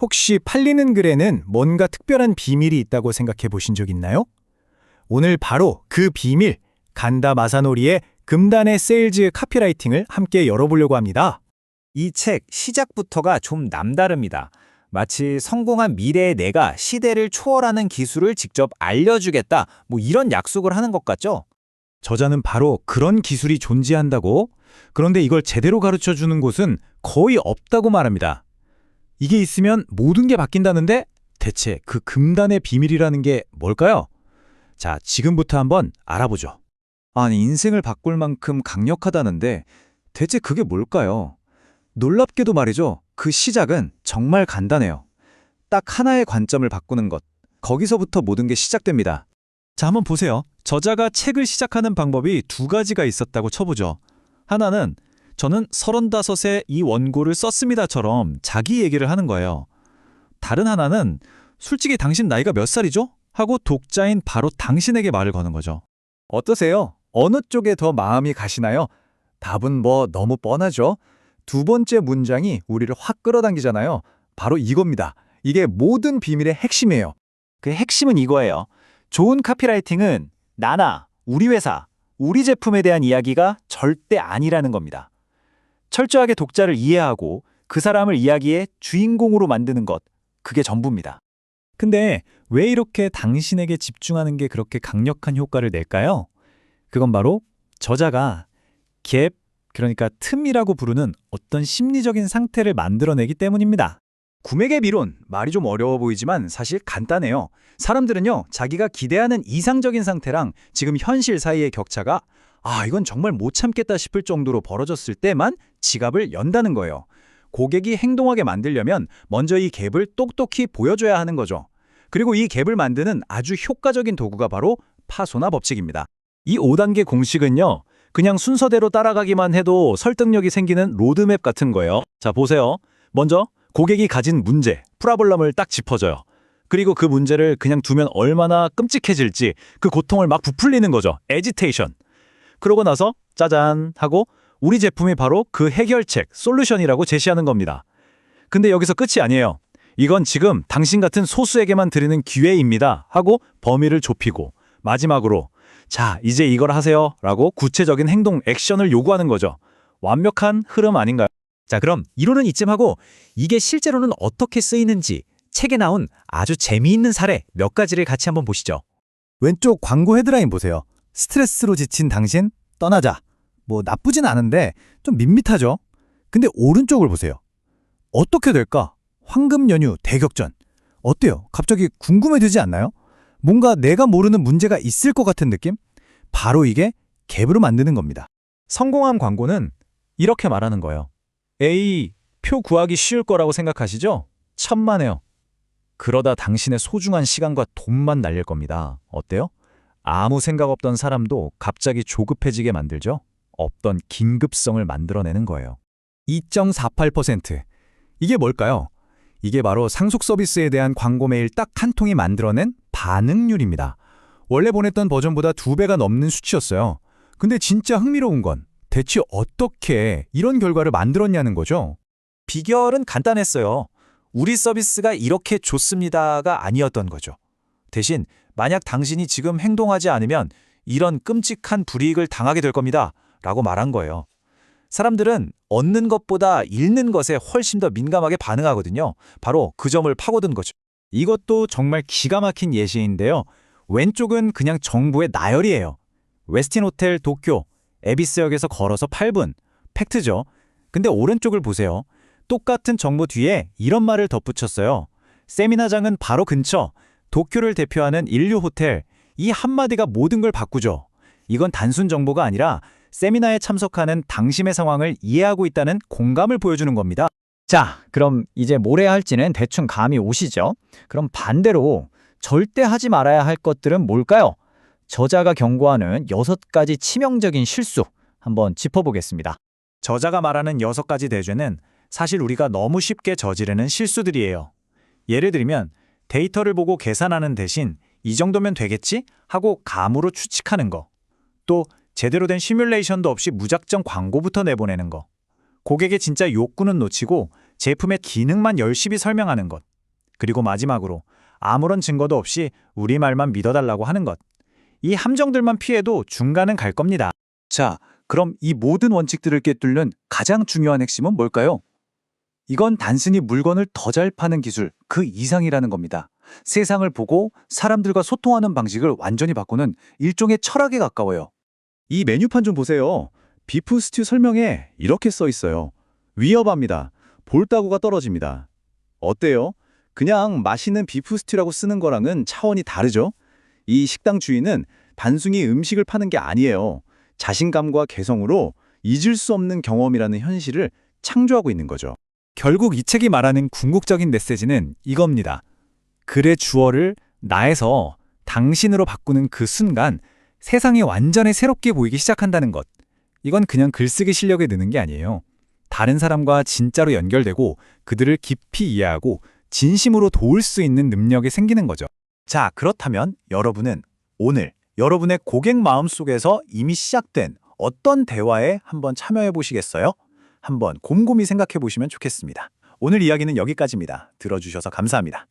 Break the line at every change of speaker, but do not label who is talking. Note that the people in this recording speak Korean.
혹시 팔리는 글에는 뭔가 특별한 비밀이 있다고 생각해 보신 적 있나요? 오늘 바로 그 비밀, 간다 마사노리의 금단의 세일즈 카피라이팅을 함께 열어보려고 합니다.
이 책 시작부터가 좀 남다릅니다. 마치 성공한 미래의 내가 시대를 초월하는 기술을 직접 알려주겠다, 뭐 이런 약속을 하는 것 같죠?
저자는 바로 그런 기술이 존재한다고, 그런데 이걸 제대로 가르쳐 주는 곳은 거의 없다고 말합니다. 이게 있으면 모든 게 바뀐다는데 대체 그 금단의 비밀이라는 게 뭘까요? 자, 지금부터 한번 알아보죠.
아니, 인생을 바꿀 만큼 강력하다는데 대체 그게 뭘까요? 놀랍게도 말이죠. 그 시작은 정말 간단해요. 딱 하나의 관점을 바꾸는 것. 거기서부터 모든 게 시작됩니다.
자, 한번 보세요. 저자가 책을 시작하는 방법이 두 가지가 있었다고 쳐보죠. 하나는 저는 35에 이 원고를 썼습니다처럼 자기 얘기를 하는 거예요. 다른 하나는 솔직히 당신 나이가 몇 살이죠? 하고 독자인 바로 당신에게 말을 거는 거죠.
어떠세요? 어느 쪽에 더 마음이 가시나요? 답은 뭐 너무 뻔하죠. 두 번째 문장이 우리를 확 끌어당기잖아요. 바로 이겁니다. 이게 모든 비밀의 핵심이에요. 그 핵심은 이거예요. 좋은 카피라이팅은 나나, 우리 회사, 우리 제품에 대한 이야기가 절대 아니라는 겁니다. 철저하게 독자를 이해하고 그 사람을 이야기의 주인공으로 만드는 것, 그게 전부입니다.
근데 왜 이렇게 당신에게 집중하는 게 그렇게 강력한 효과를 낼까요? 그건 바로 저자가 갭, 그러니까 틈이라고 부르는 어떤 심리적인 상태를 만들어내기 때문입니다.
구매계 이론, 말이 좀 어려워 보이지만 사실 간단해요. 사람들은요, 자기가 기대하는 이상적인 상태랑 지금 현실 사이의 격차가 아, 이건 정말 못 참겠다 싶을 정도로 벌어졌을 때만 지갑을 연다는 거예요. 고객이 행동하게 만들려면 먼저 이 갭을 똑똑히 보여줘야 하는 거죠. 그리고 이 갭을 만드는 아주 효과적인 도구가 바로 파소나 법칙입니다. 이 5단계 공식은요, 그냥 순서대로 따라가기만 해도 설득력이 생기는 로드맵 같은 거예요. 자, 보세요. 먼저 고객이 가진 문제, 프라블럼을 딱 짚어줘요. 그리고 그 문제를 그냥 두면 얼마나 끔찍해질지 그 고통을 막 부풀리는 거죠. 에지테이션. 그러고 나서 짜잔 하고 우리 제품이 바로 그 해결책, 솔루션이라고 제시하는 겁니다. 근데 여기서 끝이 아니에요. 이건 지금 당신 같은 소수에게만 드리는 기회입니다. 하고 범위를 좁히고 마지막으로 자, 이제 이걸 하세요. 라고 구체적인 행동, 액션을 요구하는 거죠. 완벽한 흐름 아닌가요?
자, 그럼 이론은 이쯤 하고 이게 실제로는 어떻게 쓰이는지 책에 나온 아주 재미있는 사례 몇 가지를 같이 한번 보시죠.
왼쪽 광고 헤드라인 보세요. 스트레스로 지친 당신 떠나자. 뭐 나쁘진 않은데 좀 밋밋하죠. 근데 오른쪽을 보세요. 어떻게 될까? 황금 연휴 대격전. 어때요? 갑자기 궁금해지지 않나요? 뭔가 내가 모르는 문제가 있을 것 같은 느낌? 바로 이게 갭으로 만드는 겁니다.
성공한 광고는 이렇게 말하는 거예요. A, 표 구하기 쉬울 거라고 생각하시죠? 천만에요. 그러다 당신의 소중한 시간과 돈만 날릴 겁니다. 어때요? 아무 생각 없던 사람도 갑자기 조급해지게 만들죠? 없던 긴급성을 만들어내는 거예요.
2.48%. 이게 뭘까요? 이게 바로 상속 서비스에 대한 광고 메일 딱 한 통이 만들어낸 반응률입니다. 원래 보냈던 버전보다 두 배가 넘는 수치였어요. 근데 진짜 흥미로운 건 대체 어떻게 이런 결과를 만들었냐는 거죠.
비결은 간단했어요. 우리 서비스가 이렇게 좋습니다가 아니었던 거죠. 대신 만약 당신이 지금 행동하지 않으면 이런 끔찍한 불이익을 당하게 될 겁니다. 라고 말한 거예요. 사람들은 얻는 것보다 잃는 것에 훨씬 더 민감하게 반응하거든요. 바로 그 점을 파고든 거죠.
이것도 정말 기가 막힌 예시인데요. 왼쪽은 그냥 정부의 나열이에요. 웨스틴 호텔 도쿄, 에비스역에서 걸어서 8분. 팩트죠. 근데 오른쪽을 보세요. 똑같은 정보 뒤에 이런 말을 덧붙였어요. 세미나장은 바로 근처. 도쿄를 대표하는 인류 호텔. 이 한마디가 모든 걸 바꾸죠. 이건 단순 정보가 아니라 세미나에 참석하는 당심의 상황을 이해하고 있다는 공감을 보여주는 겁니다.
자, 그럼 이제 뭘 해야 할지는 대충 감이 오시죠? 그럼 반대로 절대 하지 말아야 할 것들은 뭘까요? 저자가 경고하는 여섯 가지 치명적인 실수 한번 짚어보겠습니다.
저자가 말하는 여섯 가지 대죄는 사실 우리가 너무 쉽게 저지르는 실수들이에요. 예를 들면 데이터를 보고 계산하는 대신 이 정도면 되겠지? 하고 감으로 추측하는 거. 또 제대로 된 시뮬레이션도 없이 무작정 광고부터 내보내는 거. 고객의 진짜 욕구는 놓치고
제품의 기능만 열심히 설명하는 것. 그리고 마지막으로 아무런 증거도 없이 우리 말만 믿어달라고 하는 것. 이 함정들만 피해도 중간은 갈 겁니다.
자, 그럼 이 모든 원칙들을 꿰뚫는 가장 중요한 핵심은 뭘까요? 이건 단순히 물건을 더 잘 파는 기술, 그 이상이라는 겁니다. 세상을 보고 사람들과 소통하는 방식을 완전히 바꾸는 일종의 철학에 가까워요. 이 메뉴판 좀 보세요. 비프 스튜 설명에 이렇게 써 있어요. 위험합니다. 볼따구가 떨어집니다. 어때요? 그냥 맛있는 비프 스튜라고 쓰는 거랑은 차원이 다르죠? 이 식당 주인은 단순히 음식을 파는 게 아니에요. 자신감과 개성으로 잊을 수 없는 경험이라는 현실을 창조하고 있는 거죠.
결국 이 책이 말하는 궁극적인 메시지는 이겁니다. 글의 주어를 나에서 당신으로 바꾸는 그 순간 세상이 완전히 새롭게 보이기 시작한다는 것. 이건 그냥 글쓰기 실력에 느는 게 아니에요. 다른 사람과 진짜로 연결되고 그들을 깊이 이해하고 진심으로 도울 수 있는 능력이 생기는 거죠.
자, 그렇다면 여러분은 오늘 여러분의 고객 마음속에서 이미 시작된 어떤 대화에 한번 참여해 보시겠어요? 한번 곰곰이 생각해 보시면 좋겠습니다. 오늘 이야기는 여기까지입니다. 들어주셔서 감사합니다.